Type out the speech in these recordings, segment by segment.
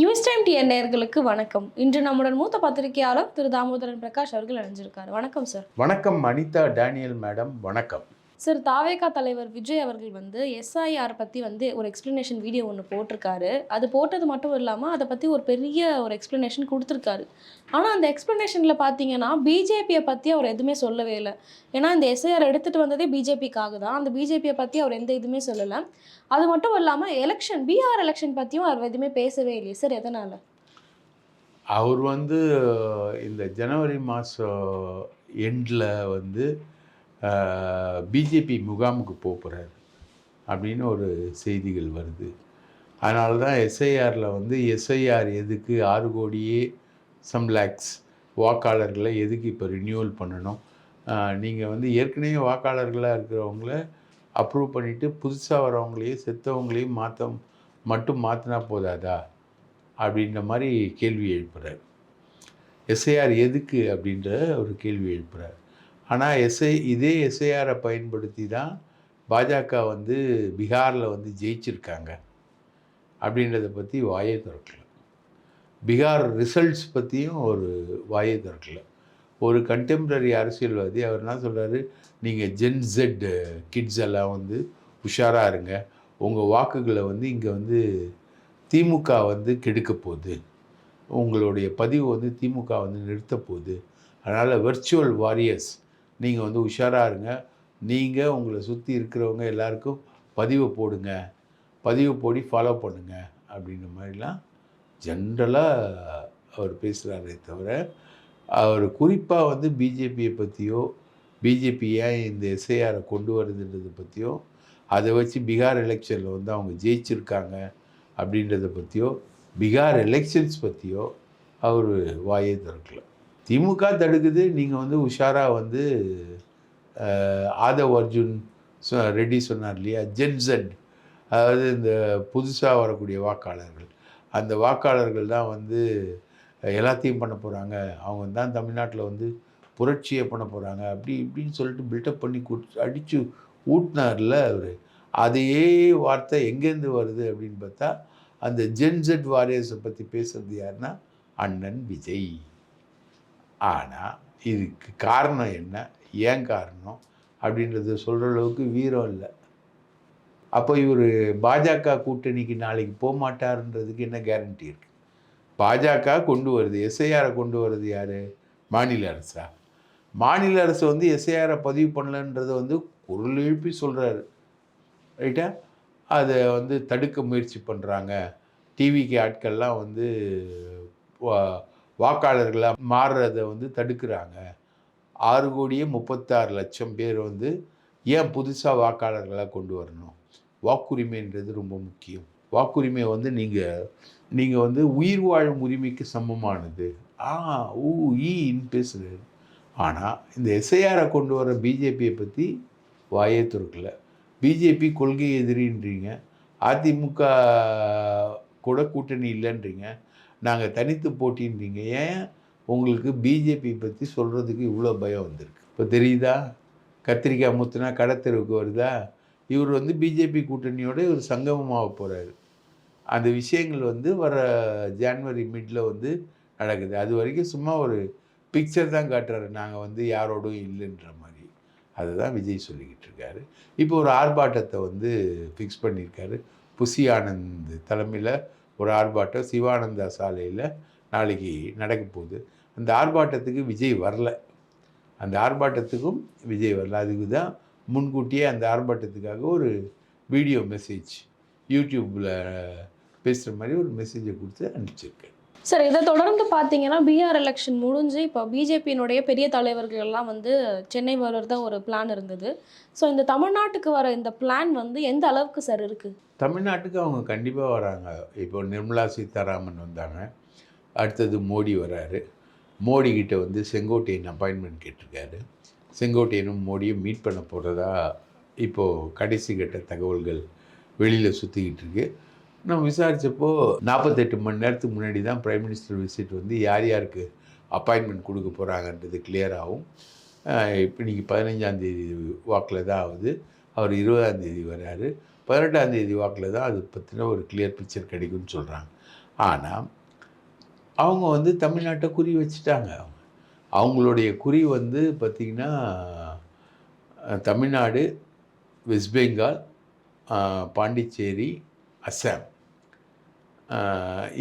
News time TN நேர்களுக்கு வணக்கம். இன்று நம்முடன் மூத்த பத்திரிகையாளர் திரு தாமோதரன் பிரகாஷ் அவர்கள் அணிஞ்சிருக்காரு வணக்கம் சார். வணக்கம் அனிதா டேனியல் மேடம். வணக்கம். சார் தாவேகா தலைவர் விஜய் அவர்கள் வந்து எஸ்ஐஆர் பற்றி வந்து ஒரு எக்ஸ்ப்ளனேஷன் வீடியோ ஒன்று போட்டிருக்காரு. அது போட்டது மட்டும் இல்லாமல் அதை பற்றி ஒரு பெரிய ஒரு எக்ஸ்ப்ளனேஷன் கொடுத்துருக்காரு. ஆனால் அந்த எக்ஸ்ப்ளனேஷனில் பார்த்தீங்கன்னா பிஜேபியை பற்றி அவர் எதுவுமே சொல்லவே இல்லை. ஏன்னா இந்த எஸ்ஐஆர் எடுத்துகிட்டு வந்ததே பிஜேபிக்காக தான். அந்த பிஜேபியை பற்றி அவர் எந்த இதுவுமே சொல்லலை. அது மட்டும் இல்லாமல் எலெக்ஷன் பீகார் எலெக்ஷன் பற்றியும் அவர் எதுவுமே பேசவே இல்லையே சார் எதனால்? அவர் வந்து இந்த ஜனவரி மாதம் எண்டில் வந்து பிஜேபி முகாமுக்கு போக அப்படின்னு ஒரு செய்திகள் வருது. அதனால தான் எஸ்ஐஆரில் வந்து எஸ்ஐஆர் எதுக்கு ஆறு கோடியே சம் லேக்ஸ் வாக்காளர்களை எதுக்கு இப்போ ரினியூவல் பண்ணணும்? நீங்கள் வந்து ஏற்கனவே வாக்காளர்களாக இருக்கிறவங்கள அப்ரூவ் பண்ணிவிட்டு புதுசாக வரவங்களையும் செத்தவங்களையும் மாற்ற மட்டும் மாற்றினா போதாதா? அப்படின்ற மாதிரி கேள்வி எழுப்புகிறார் எஸ்ஐஆர் எதுக்கு அப்படின்ற ஒரு கேள்வி எழுப்புகிறார் ஆனால் எஸ்ஐ இதே எஸ்ஐஆரை பயன்படுத்தி தான் பாஜக வந்து பீகாரில் வந்து ஜெயிச்சிருக்காங்க. அப்படின்றத பற்றி வாயை திறக்கல. பீகார் ரிசல்ட்ஸ் பற்றியும் ஒரு வாயை திறக்கல. ஒரு கண்டெம்பரரி அரசியல்வாதி அவர் என்ன சொல்கிறாரு நீங்கள் ஜென் ஜெட் கிட்ஸ் எல்லாம் வந்து உஷாராக இருங்க. உங்கள் வாக்குகளை வந்து இங்கே வந்து திமுக வந்து கெடுக்க போகுது. உங்களுடைய பதிவு வந்து திமுக வந்து நிறுத்த போகுது. அதனால் வெர்ச்சுவல் வாரியர்ஸ் நீங்கள் வந்து உஷாராக இருங்க. நீங்கள் உங்களை சுற்றி இருக்கிறவங்க எல்லாருக்கும் பதிவு போடுங்க. பதிவு போடி ஃபாலோ பண்ணுங்க அப்படின்ற மாதிரிலாம் ஜென்ரலாக அவர் பேசுகிறாரே தவிர அவர் குறிப்பாக வந்து பிஜேபியை பற்றியோ பிஜேபி ஏன் இந்த எஸ்ஐஆரை கொண்டு வருதுன்றதை பற்றியோ அதை வச்சு பீகார் எலெக்ஷனில் வந்து அவங்க ஜெயிச்சிருக்காங்க அப்படின்றத பற்றியோ பீகார் எலெக்ஷன்ஸ் பற்றியோ அவர் வாயே திறக்கல. திமுக தடுக்குது. நீங்கள் வந்து உஷாராக வந்து ஆதவ் அர்ஜுன் சொ- ரெட்டி சொன்னார் இல்லையா? ஜென்செட் அதாவது இந்த புதுசாக வரக்கூடிய வாக்காளர்கள். அந்த வாக்காளர்கள் தான் வந்து எல்லாத்தையும் பண்ண போகிறாங்க அவங்க தான் தமிழ்நாட்டில் வந்து புரட்சியை பண்ண போகிறாங்க அப்படி இப்படின்னு சொல்லிட்டு பில்டப் பண்ணி குட் அடித்து ஊட்டினார்ல அவர். அதையே வார்த்தை எங்கேருந்து வருது அப்படின்னு பார்த்தா அந்த ஜென்செட் வாரியர்ஸை பற்றி பேசுகிறது யாருன்னா அண்ணன் விஜய். ஆனால் இதுக்கு காரணம் என்ன? ஏன் காரணம்? அப்படின்றத சொல்கிற அளவுக்கு வீரம் இல்லை. அப்போ இவர் பாஜக கூட்டணிக்கு நாளைக்கு போக மாட்டாருன்றதுக்கு என்ன கேரண்டி இருக்குது பாஜக கொண்டு வருது. எஸ்ஐஆரை கொண்டு வருது யார்? மாநில அரசா? மாநில அரசு வந்து எஸ்ஐஆரை பதிவு பண்ணலன்றதை வந்து குரல் எழுப்பி சொல்கிறாரு ரைட்டா அதை வந்து தடுக்க முயற்சி பண்ணுறாங்க டிவிக்கு ஆட்கள்லாம் வந்து வாக்காளர்களாக மாறுறதை வந்து தடுக்கிறாங்க. ஆறு கோடியே முப்பத்தாறு லட்சம் பேர் வந்து ஏன் புதுசாக வாக்காளர்களாக கொண்டு வரணும்? வாக்குரிமைன்றது ரொம்ப முக்கியம். வாக்குரிமை வந்து நீங்கள் நீங்கள் வந்து உயிர் வாழும் உரிமைக்கு சமமானது. ஆ ஊ ஈன்னு பேசுகிறாரு ஆனால் இந்த எஸ்ஐஆரை கொண்டு வர பிஜேபியை பற்றி வாயே துறக்கல. பிஜேபி கொள்கை எதிரின்றீங்க. அதிமுக கூட கூட்டணி இல்லைன்றீங்க. நாங்கள் தனித்து போட்டின்றீங்க. ஏன்? உங்களுக்கு பிஜேபி பற்றி சொல்கிறதுக்கு இவ்வளோ பயம் வந்திருக்கு. இப்போ தெரியுதா? கத்திரிக்காய் முத்துனா கடத்தெருவுக்கு வருதா? இவர் வந்து பிஜேபி கூட்டணியோட ஒரு சங்கமமாக போகிறாரு அந்த விஷயங்கள் வந்து வர ஜான்வரி மிடில் வந்து நடக்குது. அது வரைக்கும் சும்மா ஒரு பிக்சர் தான் காட்டுறாரு. நாங்கள் வந்து யாரோடும் இல்லைன்ற மாதிரி. அதை தான் விஜய் சொல்லிக்கிட்டு இருக்காரு. இப்போ ஒரு ஆர்ப்பாட்டத்தை வந்து ஃபிக்ஸ் பண்ணியிருக்காரு. புசி ஆனந்த் தலைமையில் ஒரு ஆர்ப்பாட்டம் சிவானந்தா சாலையில் நாளைக்கு நடக்க போகுது. அந்த ஆர்ப்பாட்டத்துக்கு விஜய் வரல. அந்த ஆர்ப்பாட்டத்துக்கும் விஜய் வரல. அதுக்கு தான் முன்கூட்டியே அந்த ஆர்ப்பாட்டத்துக்காக ஒரு வீடியோ மெசேஜ் யூடியூப்பில் பேசுகிற மாதிரி ஒரு மெசேஜை கொடுத்து அனுப்பிச்சிருக்கேன். சார் இதை தொடர்ந்து பார்த்தீங்கன்னா பிஆர் எலெக்ஷன் முடிஞ்சு இப்போ பிஜேபியினுடைய பெரிய தலைவர்கள் எல்லாம் வந்து சென்னை வர்றதா ஒரு பிளான் இருந்தது. ஸோ இந்த தமிழ்நாட்டுக்கு வர இந்த பிளான் வந்து எந்த அளவுக்கு சார் இருக்குது தமிழ்நாட்டுக்கு அவங்க கண்டிப்பாக வராங்க. இப்போ நிர்மலா சீதாராமன் வந்தாங்க. அடுத்தது மோடி வராரு. மோடி வந்து செங்கோட்டையன் அப்பாயின்மெண்ட் கேட்டிருக்காரு. செங்கோட்டையனும் மோடியும் மீட் பண்ண போகிறதா இப்போது கடைசி கட்ட தகவல்கள் வெளியில் சுற்றிக்கிட்டு இருக்குது நம்ம விசாரித்தப்போ நாற்பத்தெட்டு மணி நேரத்துக்கு முன்னாடி தான் பிரைம் மினிஸ்டர் விசிட் வந்து யார் யாருக்கு அப்பாயின்மெண்ட் கொடுக்க போகிறாங்கன்றது clear இப்போ இன்றைக்கி பதினஞ்சாந்தேதி வாக்கில் தான் ஆகுது. அவர் இருபதாந்தேதி வராரு. பதினெட்டாந்தேதி வாக்கில் தான் அது பற்றின ஒரு கிளியர் பிக்சர் கிடைக்கும்னு சொல்கிறாங்க ஆனால் அவங்க வந்து தமிழ்நாட்டை குறி வச்சுட்டாங்க அவங்க. அவங்களுடைய குறி வந்து பார்த்திங்கன்னா தமிழ்நாடு வெஸ்ட் பெங்கால் பாண்டிச்சேரி அஸ்ஸாம்.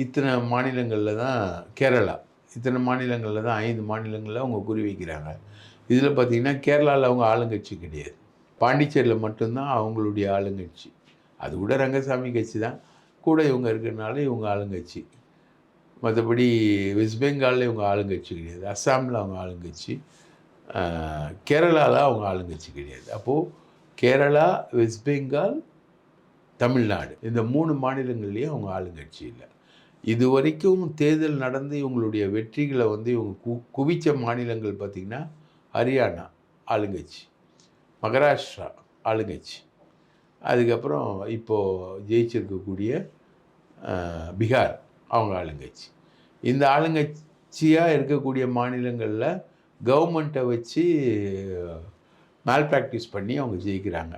இத்தனை மாநிலங்களில் தான் கேரளா. இத்தனை மாநிலங்களில் தான் ஐந்து மாநிலங்களில் அவங்க குறி வைக்கிறாங்க. இதில் பார்த்திங்கன்னா கேரளாவில் அவங்க ஆளுங்கட்சி கிடையாது. பாண்டிச்சேரியில் மட்டும்தான் அவங்களுடைய ஆளுங்கட்சி. அது கூட ரங்கசாமி கட்சி தான். கூட இவங்க இருக்கிறனால இவங்க ஆளுங்கட்சி. மற்றபடி வெஸ்ட் பெங்காலில் இவங்க ஆளுங்கட்சி கிடையாது. அஸ்ஸாமில் அவங்க ஆளுங்கட்சி. கேரளாவில் அவங்க ஆளுங்கட்சி கிடையாது. அப்போது கேரளா வெஸ்ட் பெங்கால் தமிழ்நாடு. இந்த மூணு மாநிலங்கள்லேயும் அவங்க ஆளுங்கட்சி இல்லை. இது வரைக்கும் தேர்தல் நடந்து இவங்களுடைய வெற்றிகளை வந்து இவங்க கு குவித்த மாநிலங்கள் பார்த்திங்கன்னா ஹரியானா ஆளுங்கட்சி மகாராஷ்டிரா ஆளுங்கட்சி. அதுக்கப்புறம் இப்போது ஜெயிச்சிருக்கக்கூடிய பீகார் அவங்க ஆளுங்கட்சி. இந்த ஆளுங்கட்சியாக இருக்கக்கூடிய மாநிலங்களில் கவர்மெண்ட்டை வச்சு மேல் ப்ராக்டிஸ் பண்ணி அவங்க ஜெயிக்கிறாங்க.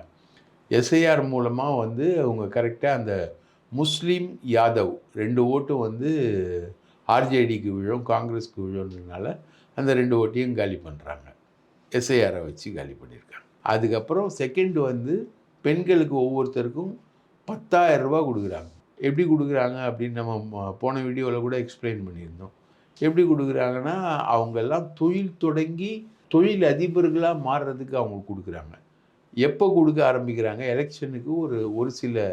எஸ்ஐஆர் மூலமாக வந்து அவங்க கரெக்டாக அந்த முஸ்லீம் யாதவ் ரெண்டு ஓட்டும் வந்து ஆர்ஜேடிக்கு விழும் காங்கிரஸ்க்கு விழுன்றதுனால அந்த ரெண்டு ஓட்டையும் காலி பண்ணுறாங்க எஸ்ஐஆரை வச்சு காலி பண்ணியிருக்காங்க. அதுக்கப்புறம் செகண்ட் வந்து பெண்களுக்கு ஒவ்வொருத்தருக்கும் பத்தாயிரம் ரூபாய் கொடுக்குறாங்க. எப்படி கொடுக்குறாங்க அப்படின்னு நம்ம ம- போன வீடியோவில் கூட எக்ஸ்பிளைன் பண்ணியிருந்தோம். எப்படி கொடுக்குறாங்கன்னா அவங்கெல்லாம் தொழில் தொடங்கி தொழில் அதிபர்களாக மாறுறதுக்கு அவங்க கொடுக்குறாங்க. எப்போ கொடுக்க ஆரம்பிக்கிறாங்க? எலெக்ஷனுக்கு ஒரு ஒரு சில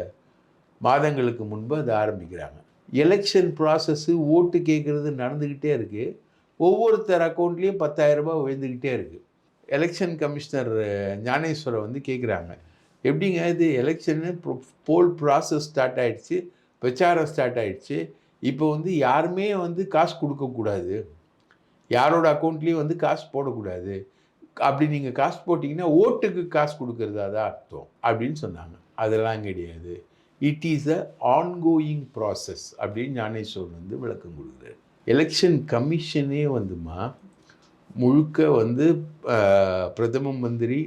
மாதங்களுக்கு முன்பு அதை ஆரம்பிக்கிறாங்க. எலெக்ஷன் ப்ராசஸ்ஸு ஓட்டு கேட்குறது நடந்துக்கிட்டே இருக்குது ஒவ்வொருத்தர் அக்கௌண்ட்லேயும் பத்தாயிரரூபா உயர்ந்துக்கிட்டே இருக்குது எலெக்ஷன் கமிஷனர் ஞானேஸ்வரர் வந்து கேட்குறாங்க. எப்படிங்க இது எலெக்ஷனு போல் ப்ராசஸ் ஸ்டார்ட் ஆயிடுச்சு பிரச்சாரம் ஸ்டார்ட் ஆகிடுச்சு இப்போ வந்து யாருமே வந்து காசு கொடுக்கக்கூடாது. யாரோட அக்கௌண்ட்லேயும் வந்து காசு போடக்கூடாது. அப்படி நீங்கள் காசு போட்டிங்கன்னா ஓட்டுக்கு காசு கொடுக்கறதா தான் அர்த்தம் அப்படின்னு சொன்னாங்க. அதெல்லாம் கிடையாது. It is a ongoing process அப்படின்னு ஞானேஸ்வரன் வந்து விளக்கம் கொடுக்குறாரு. எலெக்ஷன் கமிஷனே வந்துமா முழுக்க வந்து பிரதம மந்திரி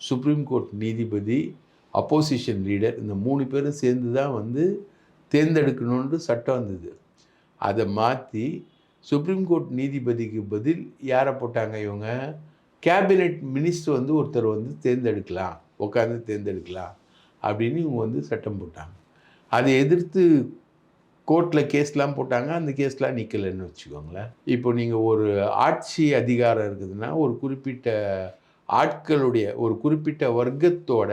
சுப்ரீம் கோர்ட் நீதிபதி அப்போசிஷன் லீடர் இந்த மூணு பேரும் சேர்ந்து தான் வந்து தேர்ந்தெடுக்கணுன்ற சட்டம் வந்தது. அதை மாற்றி சுப்ரீம் கோர்ட் நீதிபதிக்கு பதில் யாரை போட்டாங்க இவங்க? கேபினெட் மினிஸ்டர் வந்து ஒருத்தர் வந்து தேர்ந்தெடுக்கலாம் உட்காந்து தேர்ந்தெடுக்கலாம் அப்படின்னு இவங்க வந்து சட்டம் போட்டாங்க. அதை எதிர்த்து கோர்ட்டில் கேஸ்லாம் போட்டாங்க அந்த கேஸ்லாம் நிற்கலைன்னு வச்சுக்கோங்களேன். இப்போ நீங்கள் ஒரு ஆட்சி அதிகாரம் இருக்குதுன்னா ஒரு குறிப்பிட்ட ஆட்களுடைய ஒரு குறிப்பிட்ட வர்க்கத்தோட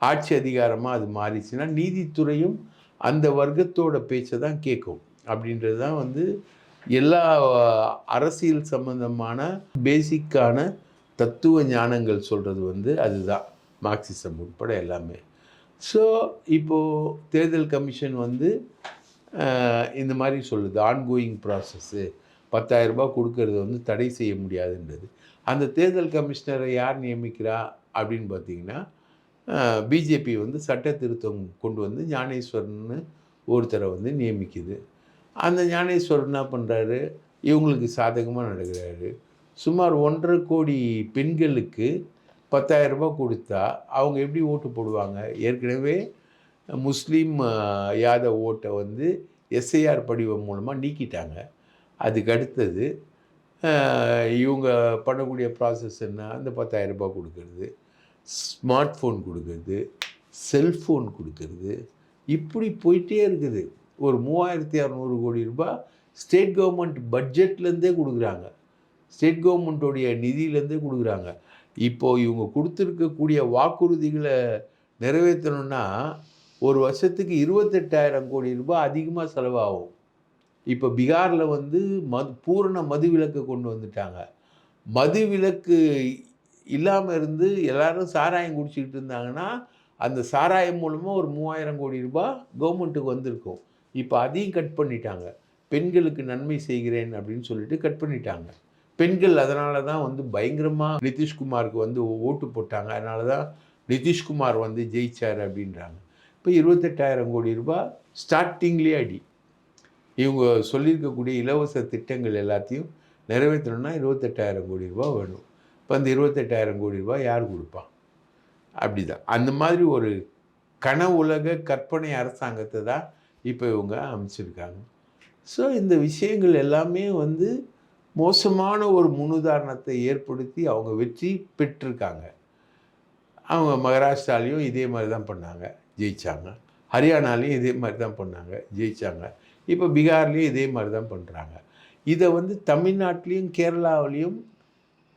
ஆட்சி அதிகாரமாக அது மாறிச்சுன்னா நீதித்துறையும் அந்த வர்க்கத்தோட பேச்சை தான் கேட்கும். அப்படின்றது தான் வந்து எல்லா அரசியல் சம்பந்தமான பேசிக்கான தத்துவ ஞானங்கள் சொல்கிறது வந்து அதுதான். மார்க்சிசம் உட்பட எல்லாமே. ஸோ இப்போது தேர்தல் கமிஷன் வந்து இந்த மாதிரி சொல்லுது. ஆன்கோயிங் ப்ராசஸ்ஸு பத்தாயிரரூபா கொடுக்கறது வந்து தடை செய்ய முடியாதுன்றது. அந்த தேர்தல் கமிஷனரை யார் நியமிக்கிறா அப்படின்னு பார்த்தீங்கன்னா பிஜேபி வந்து சட்ட திருத்தம் கொண்டு வந்து ஞானேஸ்வரன்னு ஒருத்தரை வந்து நியமிக்குது. அந்த ஞானேஸ்வரன் என்ன பண்ணுறாரு இவங்களுக்கு சாதகமாக நடக்கிறாரு. சுமார் ஒன்றரை கோடி பெண்களுக்கு பத்தாயிரம் ரூபாய் கொடுத்தா அவங்க எப்படி ஓட்டு போடுவாங்க? ஏற்கனவே முஸ்லீம் யாதவ் ஓட்டை வந்து எஸ்ஐஆர் படிவம் மூலமாக நீக்கிட்டாங்க. அதுக்கு அடுத்தது இவங்க பண்ணக்கூடிய ப்ராசஸ் என்ன? அந்த பத்தாயிரம் ரூபாய் கொடுக்கறது ஸ்மார்ட் ஃபோன் கொடுக்கறது செல்ஃபோன் கொடுக்கறது. இப்படி போயிட்டே இருக்குது. ஒரு மூவாயிரத்தி அறநூறு கோடி ரூபாய் ஸ்டேட் கவர்மெண்ட் பட்ஜெட்லேருந்தே கொடுக்குறாங்க. ஸ்டேட் கவர்மெண்ட்டோடைய நிதியிலேருந்தே கொடுக்குறாங்க. இப்போது இவங்க கொடுத்துருக்கக்கூடிய வாக்குறுதிகளை நிறைவேற்றணும்னா ஒரு வருஷத்துக்கு இருபத்தெட்டாயிரம் கோடி ரூபாய் அதிகமாக செலவாகும். இப்போ பீகாரில் வந்து மது பூரண மது விலக்கு கொண்டு வந்துட்டாங்க. மது விலக்கு இல்லாமல் இருந்து எல்லாரும் சாராயம் குடிச்சிக்கிட்டு இருந்தாங்கன்னா அந்த சாராயம் மூலமாக ஒரு மூவாயிரம் கோடி ரூபாய் கவர்மெண்ட்டுக்கு வந்திருக்கும். இப்போ அதையும் கட் பண்ணிட்டாங்க. பெண்களுக்கு நன்மை செய்கிறேன் அப்படின்னு சொல்லிட்டு கட் பண்ணிட்டாங்க. பெண்கள் அதனால தான் வந்து பயங்கரமாக நிதிஷ்குமாருக்கு வந்து ஓட்டு போட்டாங்க. அதனால தான் நிதிஷ்குமார் வந்து ஜெயிச்சார் அப்படின்றாங்க. இப்போ இருபத்தெட்டாயிரம் கோடி ரூபாய் ஸ்டார்டிங்லேயே அடி. இவங்க சொல்லியிருக்கக்கூடிய இலவச திட்டங்கள் எல்லாத்தையும் நிறைவேற்றணும்னா இருபத்தெட்டாயிரம் கோடி ரூபா வேணும். இப்போ அந்த இருபத்தெட்டாயிரம் கோடி ரூபாய் யார் கொடுப்பான் அப்படிதான். அந்த மாதிரி ஒரு கன உலக கற்பனை அரசாங்கத்தை தான் இப்போ இவங்க அமைச்சிருக்காங்க. ஸோ இந்த விஷயங்கள் எல்லாமே வந்து மோசமான ஒரு முன்னுதாரணத்தை ஏற்படுத்தி அவங்க வெற்றி பெற்றிருக்காங்க. அவங்க மகாராஷ்டிராலையும் இதே மாதிரி தான் பண்ணாங்க ஜெயிச்சாங்க. ஹரியானாலையும் இதே மாதிரி தான் பண்ணாங்க ஜெயித்தாங்க இப்போ பீகார்லேயும் இதே மாதிரி தான் பண்ணுறாங்க இதை வந்து தமிழ்நாட்டிலையும் கேரளாவிலையும்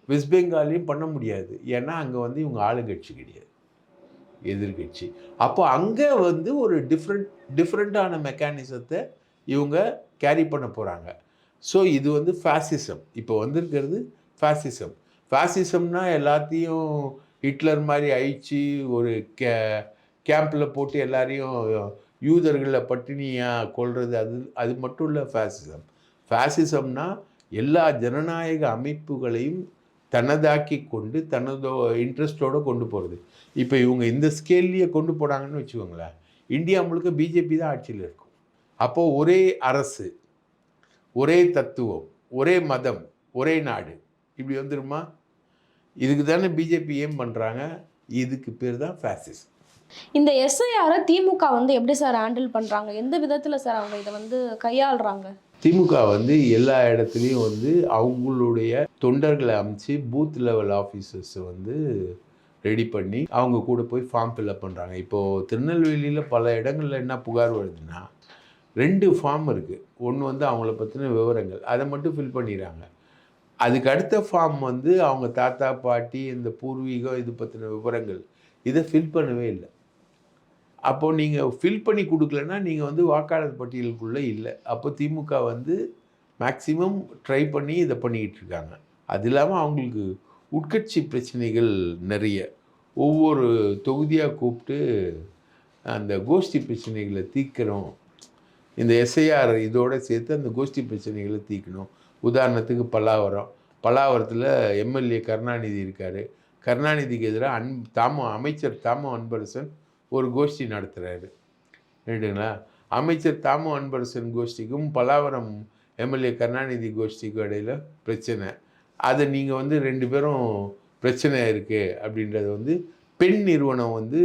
வெஸ்ட் பெங்காலையும் பண்ண முடியாது. ஏன்னா அங்கே வந்து இவங்க ஆளுங்கட்சி கிடையாது. எதிர்கட்சி. அப்போ அங்கே வந்து ஒரு டிஃப்ரெண்ட் டிஃப்ரெண்ட்டான மெக்கானிசத்தை இவங்க கேரி பண்ண போகிறாங்க ஸோ இது வந்து ஃபேசிசம் இப்போ வந்திருக்கிறது ஃபேசிசம் ஃபேசிசம்னா எல்லாத்தையும் ஹிட்லர் மாதிரி அழிச்சு ஒரு கே கேம்பில் போட்டு எல்லாரையும் யூதர்களை பட்டினியாக கொள்வது அது அது மட்டும் இல்லை ஃபேசிசம் ஃபேசிசம்னா எல்லா ஜனநாயக அமைப்புகளையும் தனதாக்கி கொண்டு தனதோ இன்ட்ரெஸ்டோடு கொண்டு போகிறது இப்போ இவங்க இந்த ஸ்கேல்லையே கொண்டு போனாங்கன்னு வச்சுக்கோங்களேன் இந்தியா முழுக்க பிஜேபி தான் ஆட்சியில் இருக்கும். அப்போது ஒரே அரசு ஒரே தத்துவம் ஒரே மதம் ஒரே நாடு. இப்படி வந்துருமா? இதுக்கு தானே பிஜேபி ஏம் பண்ணுறாங்க இதுக்கு பேர் தான் ஃபேசிஸ் இந்த எஸ்ஐஆரை திமுக வந்து எப்படி சார் ஹேண்டில் பண்றாங்க? எந்த விதத்துல சார் அவங்க இதை வந்து கையாளுறாங்க? திமுக வந்து எல்லா இடத்துலையும் வந்து அவங்களுடைய தொண்டர்களை அமைச்சு பூத் லெவல் ஆஃபீஸர்ஸை வந்து ரெடி பண்ணி அவங்க கூட போய் ஃபார்ம் ஃபில்அப் பண்ணுறாங்க இப்போது திருநெல்வேலியில் பல இடங்களில் என்ன புகார் வருதுன்னா ரெண்டு ஃபார்ம் இருக்குது ஒன்று வந்து அவங்கள பற்றின விவரங்கள். அதை மட்டும் ஃபில் பண்ணிடுறாங்க. அதுக்கு அடுத்த ஃபார்ம் வந்து அவங்க தாத்தா பாட்டி இந்த பூர்வீகம் இது பற்றின விவரங்கள். இதை ஃபில் பண்ணவே இல்லை. அப்போது நீங்கள் ஃபில் பண்ணி கொடுக்கலன்னா நீங்கள் வந்து வாக்காளர் பட்டியலுக்குள்ளே இல்லை. அப்போ திமுக வந்து மேக்சிமம் ட்ரை பண்ணி இதை பண்ணிக்கிட்டு இருக்காங்க. அது இல்லாமல் அவங்களுக்கு உட்கட்சி பிரச்சனைகள் நிறைய. ஒவ்வொரு தொகுதியாக கூப்பிட்டு அந்த கோஷ்டி பிரச்சனைகளை தீர்க்கிறோம். இந்த எஸ்ஐஆர் இதோடு சேர்த்து அந்த கோஷ்டி பிரச்சனைகளை தீர்க்கணும். உதாரணத்துக்கு பல்லாவரம். பல்லாவரத்தில் எம்எல்ஏ கருணாநிதி இருக்கார். கருணாநிதிக்கு எதிராக அன் தாம அமைச்சர் தாமோ அன்பரசன் ஒரு கோஷ்டி நடத்துகிறாரு ரைட்டுங்களா அமைச்சர் தாமோ அன்பரசன் கோஷ்டிக்கும் பல்லாவரம் எம்எல்ஏ கருணாநிதி கோஷ்டிக்கும் இடையில் பிரச்சனை. அதை நீங்கள் வந்து ரெண்டு பேரும் பிரச்சனை இருக்குது அப்படின்றத வந்து பெண் நிறுவனம் வந்து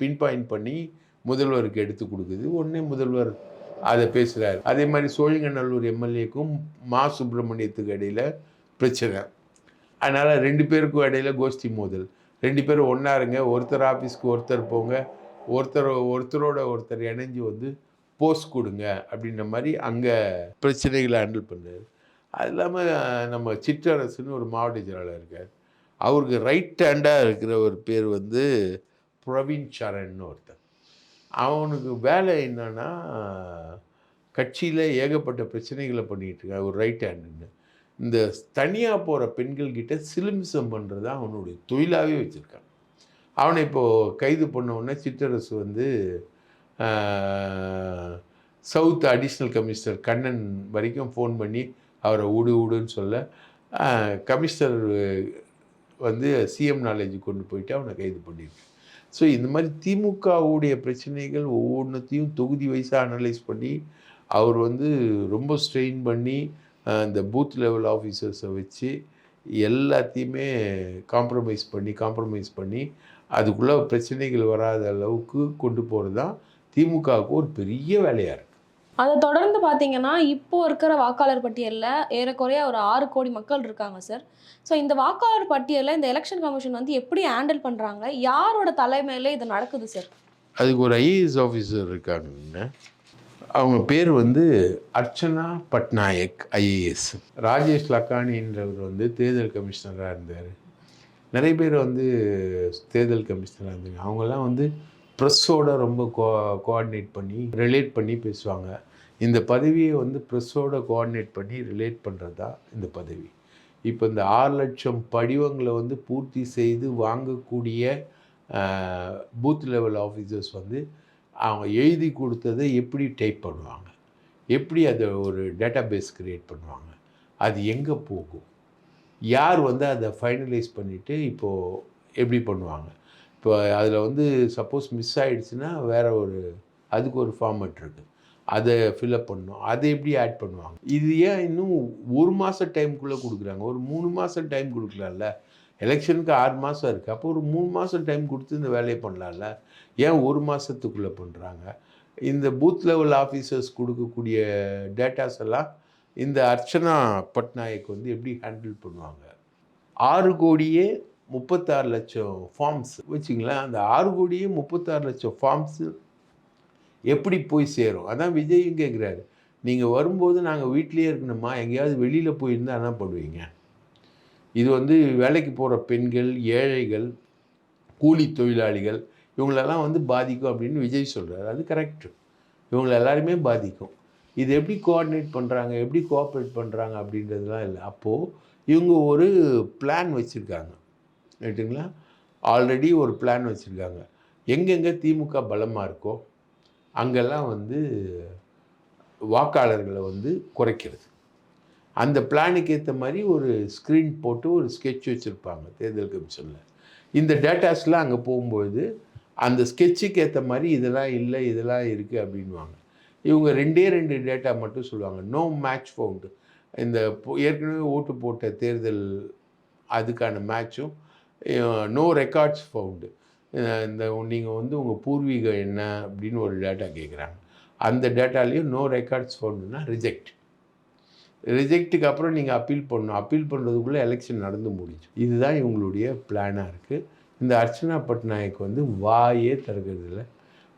பின்பாயிண்ட் பண்ணி முதல்வருக்கு எடுத்து கொடுக்குது. உடனே முதல்வர் அதை பேசுகிறார் அதே மாதிரி சோழிங்கநல்லூர் எம்எல்ஏக்கும் மா சுப்பிரமணியத்துக்கு இடையில் பிரச்சனை. அதனால் ரெண்டு பேருக்கும் இடையில் கோஷ்டி மோதல். ரெண்டு பேரும் ஒன்றா இருங்க ஒருத்தர் ஆஃபீஸ்க்கு ஒருத்தர் போங்க ஒருத்தர் ஒருத்தரோட ஒருத்தர் இணைஞ்சு வந்து போஸ்ட் கொடுங்க அப்படின்ற மாதிரி அங்கே பிரச்சனைகளை ஹேண்டில் பண்ணார். அது இல்லாமல் நம்ம சிற்றரசுன்னு ஒரு மாவட்ட செயலாளர் இருக்கார். அவருக்கு ரைட் ஹேண்டாக இருக்கிற ஒரு பேர் வந்து பிரவீன் சரண்னு ஒருத்தர். அவனுக்கு வேலை என்னன்னா கட்சியில் ஏகப்பட்ட பிரச்சனைகளை பண்ணிகிட்டு இருக்கான். ஒரு ரைட் ஹேண்டுன்னு இந்த தனியாக போகிற பெண்கள்கிட்ட சிலுமிசம் பண்ணுறது அவனுடைய தொழிலாகவே வச்சுருக்கான். அவனை இப்போது கைது பண்ணவுடனே சிற்றரசு வந்து சவுத் அடிஷ்னல் கமிஷனர் கண்ணன் வரைக்கும் ஃபோன் பண்ணி அவரை விடு விடுன்னு சொல்ல கமிஷனர் வந்து சிஎம் நாலேஜ் கொண்டு போயிட்டு அவனை கைது பண்ணியிருக்கேன் ஸோ இந்த மாதிரி திமுகவுடைய பிரச்சனைகள் ஒவ்வொன்றத்தையும் தொகுதி வைஸாக அனலைஸ் பண்ணி அவர் வந்து ரொம்ப ஸ்ட்ரெயின் பண்ணி இந்த பூத் லெவல் ஆஃபீஸர்ஸை வச்சு எல்லாத்தையுமே காம்ப்ரமைஸ் பண்ணி காம்ப்ரமைஸ் பண்ணி அதுக்குள்ளே பிரச்சனைகள் வராத அளவுக்கு கொண்டு போகிறது தான் திமுகவுக்கு ஒரு பெரிய வேலையாக இருக்குது அதை தொடர்ந்து பார்த்தீங்கன்னா இப்போ இருக்கிற வாக்காளர் பட்டியலில் ஏறக்குறைய ஒரு ஆறு கோடி மக்கள் இருக்காங்க சார். ஸோ இந்த வாக்காளர் பட்டியலில் இந்த எலெக்ஷன் கமிஷன் வந்து எப்படி ஹேண்டில் பண்ணுறாங்க யாரோட தலைமையில் இது நடக்குது சார்? அதுக்கு ஒரு ஐஏஎஸ் ஆஃபீஸர் இருக்காங்க அவங்க பேர் வந்து அர்ச்சனா பட்நாயக் ஐஏஎஸ் ராஜேஷ் லக்கானின்றவர் வந்து தேர்தல் கமிஷனராக இருந்தார். நிறைய பேர் வந்து தேர்தல் கமிஷனராக இருந்தாங்க. அவங்கெல்லாம் வந்து ப்ரெஸ்ஸோட ரொம்ப கோ கோஆர்டினேட் பண்ணி ரிலேட் பண்ணி பேசுவாங்க. இந்த பதவியை வந்து ப்ரெஸ்ஸோட கோஆர்டினேட் பண்ணி ரிலேட் பண்ணுறது தான் இந்த பதவி. இப்போ இந்த ஆறு லட்சம் படிவங்களை வந்து பூர்த்தி செய்து வாங்கக்கூடிய பூத் லெவல் ஆஃபீஸர்ஸ் வந்து அவங்க எழுதி கொடுத்ததை எப்படி டைப் பண்ணுவாங்க? எப்படி அதை ஒரு டேட்டா பேஸ் க்ரியேட் பண்ணுவாங்க? அது எங்கே போகும்? யார் வந்து அதை ஃபைனலைஸ் பண்ணிவிட்டு இப்போது எப்படி பண்ணுவாங்க? இப்போ அதில் வந்து சப்போஸ் மிஸ் ஆகிடுச்சுன்னா வேற ஒரு அதுக்கு ஒரு ஃபார்மேட் இருக்குது அதை ஃபில்அப் பண்ணணும். அதை எப்படி ஆட் பண்ணுவாங்க? இது ஏன் இன்னும் ஒரு மாதம் டைம்குள்ளே கொடுக்குறாங்க? ஒரு மூணு மாதம் டைம் கொடுக்கலாம்ல? எலெக்ஷனுக்கு ஆறு மாதம் இருக்குது அப்போ ஒரு மூணு மாதம் டைம் கொடுத்து இந்த வேலையை பண்ணலாம்ல? ஏன் ஒரு மாதத்துக்குள்ளே பண்ணுறாங்க இந்த பூத் லெவல் ஆஃபீஸர்ஸ் கொடுக்கக்கூடிய டேட்டாஸ் எல்லாம் இந்த அர்ச்சனா பட்நாயக் வந்து எப்படி ஹேண்டில் பண்ணுவாங்க? ஆறு கோடியே முப்பத்தாறு லட்சம் ஃபார்ம்ஸ் வச்சுங்களேன் அந்த ஆறு கோடியே முப்பத்தாறு லட்சம் ஃபார்ம்ஸு எப்படி போய் சேரும்? அதான் விஜயும் கேட்குறாரு நீங்கள் வரும்போது நாங்கள் வீட்டிலேயே இருக்கணுமா? எங்கேயாவது வெளியில் போயிருந்தா என்ன பண்ணுவீங்க? இது வந்து வேலைக்கு போகிற பெண்கள் ஏழைகள் கூலி தொழிலாளிகள் இவங்களெல்லாம் வந்து பாதிக்கும் அப்படின்னு விஜய் சொல்கிறார் அது கரெக்டு இவங்களை எல்லாருமே பாதிக்கும். இது எப்படி கோஆர்டினேட் பண்ணுறாங்க எப்படி கோஆப்ரேட் பண்ணுறாங்க அப்படின்றதுலாம் இல்லை. அப்போது இவங்க ஒரு பிளான் வச்சுருக்காங்க. ரைட்டுங்களா ஆல்ரெடி ஒரு பிளான் வச்சுருக்காங்க. எங்கெங்கே திமுக பலமாக இருக்கோ அங்கெல்லாம் வந்து வாக்காளர்களை வந்து குறைக்கிறது. அந்த பிளானுக்கு ஏற்ற மாதிரி ஒரு ஸ்க்ரீன் போட்டு ஒரு ஸ்கெட்ச் வச்சுருப்பாங்க தேர்தல் கமிஷனில். இந்த டேட்டாஸ்லாம் அங்கே போகும்போது அந்த ஸ்கெட்சுக்கு ஏற்ற மாதிரி இதெல்லாம் இல்லை இதெல்லாம் இருக்குது அப்படின்வாங்க இவங்க ரெண்டே ரெண்டு டேட்டா மட்டும் சொல்லுவாங்க. நோ மேட்ச் ஃபவுண்டு இந்த ஏற்கனவே ஓட்டு போட்ட தேர்தல் அதுக்கான மேட்சும் நோ ரெக்கார்ட்ஸ் ஃபவுண்டு இந்த நீங்கள் வந்து உங்கள் பூர்வீகம் என்ன அப்படின்னு ஒரு டேட்டா கேட்குறாங்க அந்த டேட்டாலையும் நோ ரெக்கார்ட்ஸ் ஃபவுண்டுனா ரிஜெக்ட் ரிஜெக்ட்டுக்கு அப்புறம் நீங்கள் அப்பீல் பண்ணணும். அப்பீல் பண்ணுறதுக்குள்ளே எலெக்ஷன் நடந்து முடிஞ்சு. இதுதான் இவங்களுடைய பிளானாக இருக்குது இந்த அர்ச்சனா பட்நாயக் வந்து வாயே திறக்கிறதில்ல.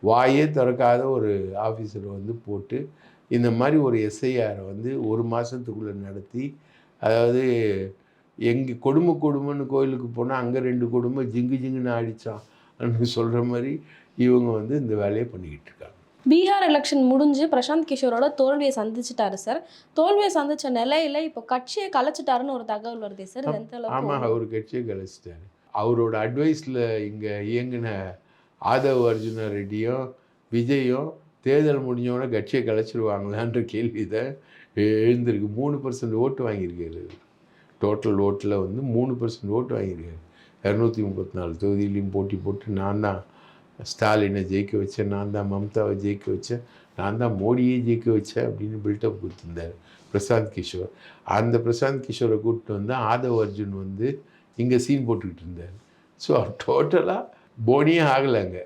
வாயே திறக்காத ஒரு ஆஃபீஸரை வந்து போட்டு இந்த மாதிரி ஒரு எஸ்ஐஆரை வந்து ஒரு மாதத்துக்குள்ளே நடத்தி அதாவது எங்கே கொடுமை கொடுமைன்னு கோயிலுக்கு போனால் அங்கே ரெண்டு கொடுமை ஜிங்கு ஜிங்குன்னு ஆடிச்சான் சொல்கிற மாதிரி இவங்க வந்து இந்த வேலையை பண்ணிக்கிட்டு இருக்காங்க. பீகார் எலெக்ஷன் முடிஞ்சு பிரசாந்த் கிஷோரோட தோல்வியை சந்திச்சிட்டாரு சார் தோல்வியை சந்திச்ச நிலையில இப்போ கட்சியை கலைச்சிட்டாருன்னு ஒரு தகவல் வருதே சார் ஆமாம் அவர் கட்சியை கலைச்சிட்டாரு. அவரோட அட்வைஸில் இங்கே இயங்கின ஆதவ் அர்ஜுன ரெட்டியும் விஜயும் தேர்தல் முடிஞ்சவொடனே கட்சியை கலைச்சிருவாங்களான்ற கேள்வி தான் எழுந்திருக்கு. மூணு பர்சன்ட் ஓட்டு வாங்கியிருக்காரு டோட்டல் ஓட்டில் வந்து மூணு பர்சன்ட் ஓட்டு வாங்கியிருக்காரு. இரநூத்தி முப்பத்தி நாலு தொகுதியிலையும் போட்டி போட்டு நான் தான் ஸ்டாலினை ஜெயிக்க வச்சேன் நான் தான் மம்தாவை ஜெயிக்க வச்சேன் நான் தான் மோடியை ஜெயிக்க வச்சேன் அப்படின்னு பில்டப் கொடுத்துருந்தார் பிரசாந்த் கிஷோர். அந்த பிரசாந்த் கிஷோரை கூப்பிட்டு வந்து ஆதவ் அர்ஜுன் வந்து இங்கே சீன் போட்டுக்கிட்டு இருந்தார். ஸோ டோட்டலாக போனியே ஆகலைங்க.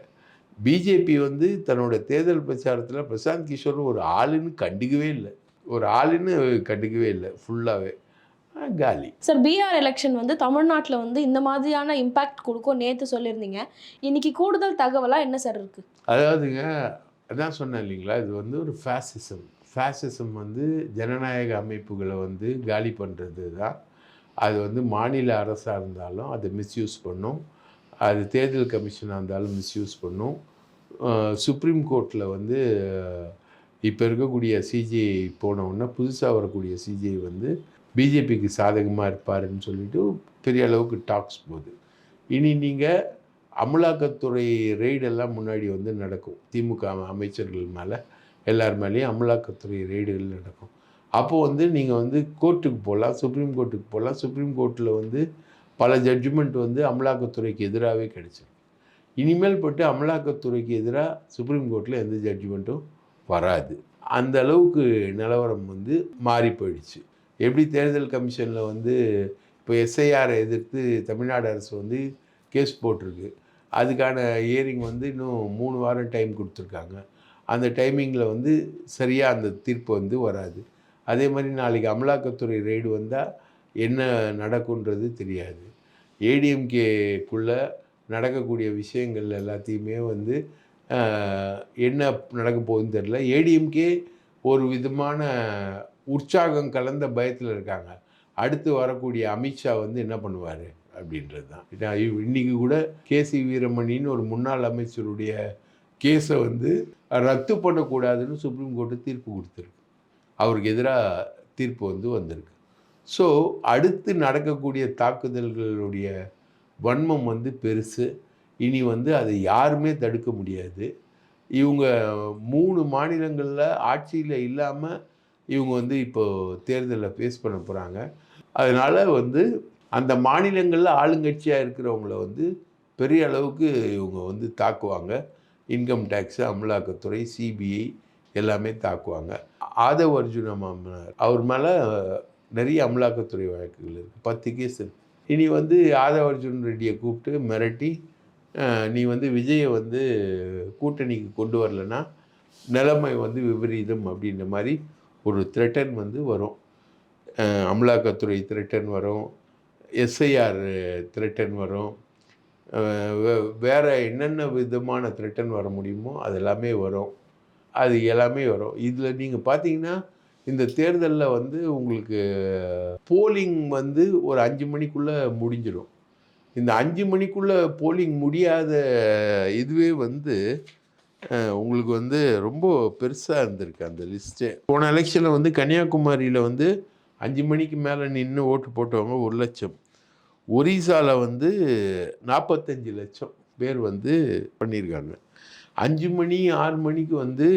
பிஜேபி வந்து தன்னோட தேர்தல் பிரச்சாரத்தில் பிரசாந்த் கிஷோர் ஒரு ஆளுன்னு கண்டுக்கவே இல்லை. ஒரு ஆளுன்னு கண்டுக்கவே இல்லை ஃபுல்லாகவே காலி. சார் பீகார் எலெக்ஷன் வந்து தமிழ்நாட்டில் வந்து இந்த மாதிரியான இம்பாக்ட் கொடுக்கும் நேற்று சொல்லியிருந்தீங்க. இன்னைக்கு கூடுதல் தகவலா என்ன சார் இருக்கு? அதாவதுங்க அதான் சொன்னேன் இல்லைங்களா இது வந்து ஒரு ஃபேசிசம் ஃபேசிசம் வந்து ஜனநாயக அமைப்புகளை வந்து காலி பண்ணுறது தான் அது வந்து மாநில அரசாக இருந்தாலும் அதை மிஸ்யூஸ் பண்ணும். அது தேர்தல் கமிஷனாக இருந்தாலும் மிஸ்யூஸ் பண்ணும். சுப்ரீம் கோர்ட்டில் வந்து இப்போ இருக்கக்கூடிய சிஜிஐ போன உடனே புதுசாக வரக்கூடிய சிஜிஐ வந்து பிஜேபிக்கு சாதகமாக இருப்பாருன்னு சொல்லிட்டு பெரிய அளவுக்கு டாக்ஸ் போகுது. இனி நீங்கள் அமலாக்கத்துறை ரெய்டெல்லாம் முன்னாடி வந்து நடக்கும். திமுக அமைச்சர்கள் மேலே எல்லார் மேலேயும் அமலாக்கத்துறை ரெய்டுகள் நடக்கும். அப்போது வந்து நீங்கள் வந்து கோர்ட்டுக்கு போகலாம் சுப்ரீம் கோர்ட்டுக்கு போகலாம் சுப்ரீம் கோர்ட்டில் வந்து பல ஜட்ஜ்மெண்ட் வந்து அமலாக்கத்துறைக்கு எதிராகவே கிடைச்சிருக்கு. இனிமேல் பட்டு அமலாக்கத்துறைக்கு எதிராக சுப்ரீம் கோர்ட்டில் எந்த ஜட்ஜ்மெண்ட்டும் வராது. அந்த அளவுக்கு நிலவரம் வந்து மாறி போயிடுச்சு. எப்படி தேர்தல் கமிஷனில் வந்து இப்போ எஸ்ஐஆரை எதிர்த்து தமிழ்நாடு அரசு வந்து கேஸ் போட்டிருக்கு. அதுக்கான ஹியரிங் வந்து இன்னும் மூணு வாரம் டைம் கொடுத்துருக்காங்க. அந்த டைமிங்கில் வந்து சரியாக அந்த தீர்ப்பு வந்து வராது. அதே மாதிரி நாளைக்கு அமலாக்கத்துறை ரெய்டு வந்தால் என்ன நடக்குன்றது தெரியாது. ஏடிஎம்கேக்குள்ளே நடக்கக்கூடிய விஷயங்கள் எல்லாத்தையுமே வந்து என்ன நடக்க போகுதுன்னு தெரில ஏடிஎம்கே ஒரு விதமான உற்சாகம் கலந்த பயத்தில் இருக்காங்க. அடுத்து வரக்கூடிய அமித்ஷா வந்து என்ன பண்ணுவார் அப்படின்றது தான் இன்றைக்கி கூட கேசி வீரமணின்னு ஒரு முன்னாள் அமைச்சருடைய கேஸை வந்து ரத்து பண்ணக்கூடாதுன்னு சுப்ரீம் கோர்ட்டு தீர்ப்பு கொடுத்துருக்கு. அவருக்கு எதிராக தீர்ப்பு வந்து வந்திருக்கு. ஸோ அடுத்து நடக்கக்கூடிய தாக்குதல்களுடைய வன்மம் வந்து பெருசு. இனி வந்து அதை யாருமே தடுக்க முடியாது. இவங்க மூணு மாநிலங்களில் ஆட்சியில் இல்லாமல் இவங்க வந்து இப்போது தேர்தலில் ஃபேஸ் பண்ண போகிறாங்க அதனால் வந்து அந்த மாநிலங்களில் ஆளுங்கட்சியாக இருக்கிறவங்கள வந்து பெரிய அளவுக்கு இவங்க வந்து தாக்குவாங்க. இன்கம் டேக்ஸு அமலாக்கத்துறை சிபிஐ எல்லாமே தாக்குவாங்க. ஆதவ் அர்ஜுன மாமனார் அவர் மேலே நிறைய அமலாக்கத்துறை வழக்குகள் இருக்குது பத்து கேஸ் இனி வந்து ஆதவ் அர்ஜுன் ரெட்டியை கூப்பிட்டு மிரட்டி நீ வந்து விஜயை வந்து கூட்டணிக்கு கொண்டு வரலன்னா நிலைமை வந்து விபரீதம் அப்படின்ற மாதிரி ஒரு த்ரெட்டன் வந்து வரும். அமலாக்கத்துறை த்ரெட்டன் வரும். எஸ்ஐஆர் த்ரெட்டன் வரும். வேறு வே- என்னென்ன விதமான த்ரெட்டன் வர முடியுமோ அது எல்லாமே வரும். அது எல்லாமே வரும். இதில் நீங்கள் பார்த்தீங்கன்னா இந்த தேர்தலில் வந்து உங்களுக்கு போலிங் வந்து ஒரு அஞ்சு மணிக்குள்ளே முடிஞ்சிடும் இந்த அஞ்சு மணிக்குள்ளே போலிங் முடியாத இதுவே வந்து உங்களுக்கு வந்து ரொம்ப பெருசாக இருந்திருக்கு அந்த லிஸ்ட்டு போன எலெக்ஷனில் வந்து கன்னியாகுமரியில் வந்து அஞ்சு மணிக்கு மேலே நின்று ஓட்டு போட்டவங்க ஒரு லட்சம். ஒரிசாவில் வந்து நாற்பத்தஞ்சு லட்சம் பேர் வந்து பண்ணியிருக்காங்க அஞ்சு மணி ஆறு மணிக்கு வந்து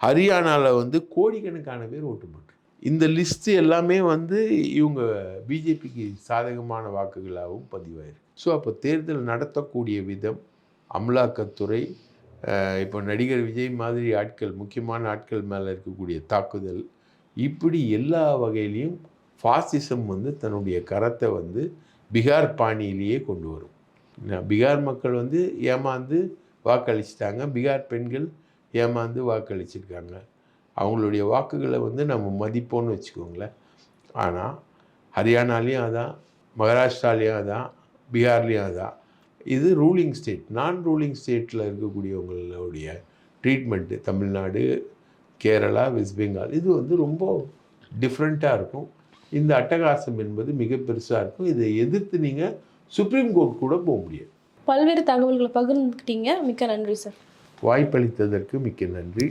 ஹரியானாவில் வந்து கோடிக்கணக்கான பேர் ஓட்டு போட்டு. இந்த லிஸ்ட்டு எல்லாமே வந்து இவங்க பிஜேபிக்கு சாதகமான வாக்குகளாகவும் பதிவாயிருக்கு. ஸோ அப்போ தேர்தல் நடத்தக்கூடிய விதம் அமலாக்கத்துறை இப்போ நடிகர் விஜய் மாதிரி ஆட்கள் முக்கியமான ஆட்கள் மேலே இருக்கக்கூடிய தாக்குதல் இப்படி எல்லா வகையிலையும் ஃபாசிசம் வந்து தன்னுடைய கரத்தை வந்து பீகார் பாணியிலேயே கொண்டு வரும். பீகார் மக்கள் வந்து ஏமாந்து வாக்களிச்சிட்டாங்க. பீகார் பெண்கள் ஏமாந்து வாக்களிச்சிருக்காங்க. அவங்களுடைய வாக்குகளை வந்து நம்ம மதிப்போம்னு வச்சுக்கோங்களேன். ஆனால் ஹரியானாலையும் அதான் மகாராஷ்டிராலேயும் அதான் பீகார்லேயும் அதான். இது ரூலிங் ஸ்டேட் நான் ரூலிங் ஸ்டேட்டில் இருக்கக்கூடியவங்களுடைய treatment Tamil Nadu Kerala West Bengal இது வந்து ரொம்ப டிஃப்ரெண்ட்டாக இருக்கும். இந்த அட்டகாசம் என்பது மிக பெருசாக இருக்கும். இதை எதிர்த்து நீங்கள் சுப்ரீம் கோர்ட் கூட போக முடியாது. பல்வேறு தகவல்களை பகிர்ந்துக்கிட்டீங்க. மிக்க நன்றி சார் வாய்ப்பளித்ததற்கு மிக்க நன்றி.